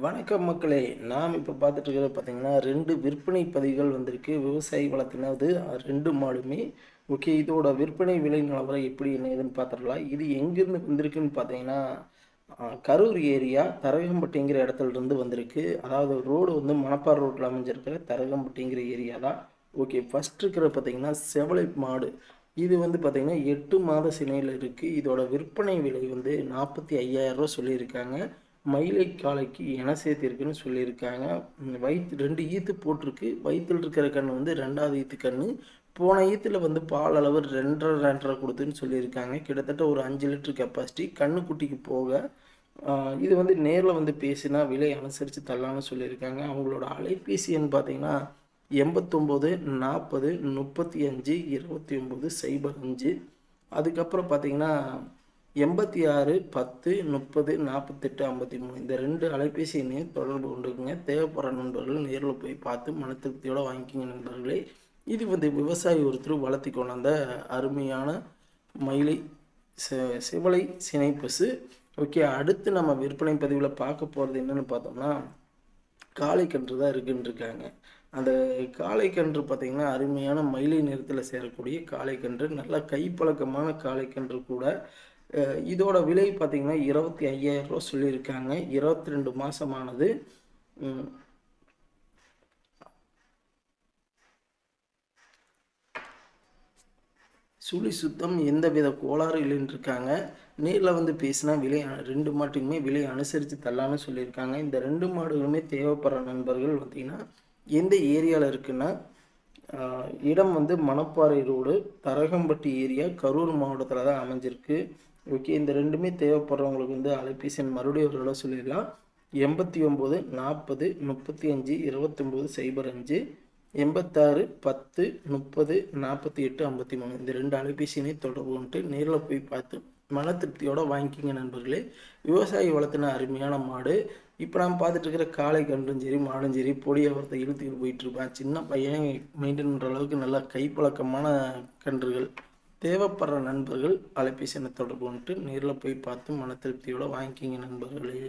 வணக்கம் மக்களே நாம் இப்போ பார்த்துட்டு இருக்கிறது பார்த்திங்கன்னா ரெண்டு விற்பனை பதிவுகள் வந்திருக்கு. விவசாயி வளர்த்தினது ரெண்டு மாடுமே ஓகே இதோட விற்பனை விலை நிலவரம் எப்படி என்ன ஏதுன்னு பார்த்துடலாம். இது எங்கேருந்து வந்திருக்குன்னு பார்த்தீங்கன்னா கரூர் ஏரியா தரகம்பட்டிங்கிற இடத்துலருந்து வந்திருக்கு. அதாவது ரோடு வந்து மணப்பார் ரோட்டில் அமைஞ்சிருக்கிற தரகம்பட்டிங்கிற ஏரியா தான். ஓகே ஃபஸ்ட் இருக்கிற பார்த்தீங்கன்னா செவலை மாடு. இது வந்து பார்த்திங்கன்னா எட்டு மாத சினையில் இருக்குது இதோட விற்பனை விலை வந்து நாற்பத்தி ஐயாயிரம் ரூபா சொல்லியிருக்காங்க. மயிலை காளைக்கு என சேர்த்திருக்குன்னு சொல்லியிருக்காங்க. வயிற்று ரெண்டு ஈத்து போட்டிருக்கு. வயிற்றில் இருக்கிற கண் வந்து ரெண்டாவது ஈத்து கன்று போன ஈத்துல வந்து பால் அளவு ரெண்டரை ரெண்டரை கொடுத்துன்னு சொல்லியிருக்காங்க. கிட்டத்தட்ட ஒரு அஞ்சு லிட்டர் கெப்பாசிட்டி கண்ணுக்குட்டிக்கு போக இது வந்து நேரில் வந்து பேசினா விலை அனுசரித்து தரலாம்னு சொல்லியிருக்காங்க. அவங்களோட அலைபேசி எண் பார்த்தீங்கன்னா எண்பத்தொம்போது நாற்பது முப்பத்தி அஞ்சு இருபத்தி ஒம்பது சைபர் அஞ்சு. அதுக்கப்புறம் பார்த்தீங்கன்னா எண்பத்தி ஆறு பத்து முப்பது நாற்பத்தெட்டு ஐம்பத்தி மூணு இந்த ரெண்டு அலைபேசி எண்ணையும் தொடர்பு கொண்டுக்குங்க தேவைப்படுற நண்பர்கள் நேரில் போய் பார்த்து மன திருப்தியோட வாங்கிக்கிங்க நண்பர்களே. இது வந்து விவசாயி ஒருத்தர் வளர்த்தி கொண்டாந்த அருமையான மயிலை சிவலை சினைப்பசு ஓகே அடுத்து நம்ம விற்பனை பதிவில் பார்க்க போகிறது என்னன்னு பார்த்தோம்னா காளைக்கன்று தான் இருக்குன்னு இருக்காங்க. அந்த காளைக்கன்று பார்த்திங்கன்னா அருமையான மயிலை நிறத்தில் சேரக்கூடிய காளைக்கன்று நல்ல கைப்பழக்கமான காளைக்கன்று கூட இதோட விலை பார்த்திங்கன்னா இருபத்தி ஐயாயிரம் ரூபா சொல்லியிருக்காங்க. இருபத்தி ரெண்டு மாதமானது சுழி சுத்தம் எந்த வித கோளாறு இல்லைன்னு இருக்காங்க நேரில் வந்து பேசினா விலை ரெண்டு மாட்டுக்குமே விலை அனுசரித்து தரலான்னு சொல்லியிருக்காங்க. இந்த ரெண்டு மாடுகளுமே தேவைப்படுற நண்பர்கள் பார்த்திங்கன்னா எந்த ஏரியாவில் இருக்குன்னா இடம் வந்து மணப்பாறை ரோடு தரகம்பட்டி ஏரியா கரூர் மாவட்டத்தில் தான் அமைஞ்சிருக்கு. ஓகே இந்த ரெண்டுமே தேவைப்படுறவங்களுக்கு வந்து அலைபேசி மறுபடியும் ஒரு தடவை சொல்லிடலாம். எண்பத்தி ஒம்பது நாற்பது முப்பத்தி அஞ்சு இருபத்தொம்போது சைபர் அஞ்சு எண்பத்தாறு பத்து முப்பது நாற்பத்தி எட்டு ஐம்பத்தி மூணு. இந்த ரெண்டு அலைபேசியினை தொடர்பு நேரில் போய் பார்த்து மன திருப்தியோட வாங்கிக்கிங்க நண்பர்களே. விவசாயி வளர்த்தின அருமையான மாடு. இப்போ நாம் பார்த்துட்டு இருக்கிற காளை கன்றும் சரி மாடும் சரி பொடியை ஒருத்த இழுத்துக்கிட்டு போயிட்டுருப்பான் சின்ன பையன் மெயின்டைன் பண்ணுற அளவுக்கு நல்லா கைப்பழக்கமான கன்றுகள். தேவைப்படுற நண்பர்கள் அலைபேசி எண்ணை தொடர்பு வந்துட்டு நேரில் போய் பார்த்து மன திருப்தியோட வாங்கிக்கிங்க நண்பர்களே.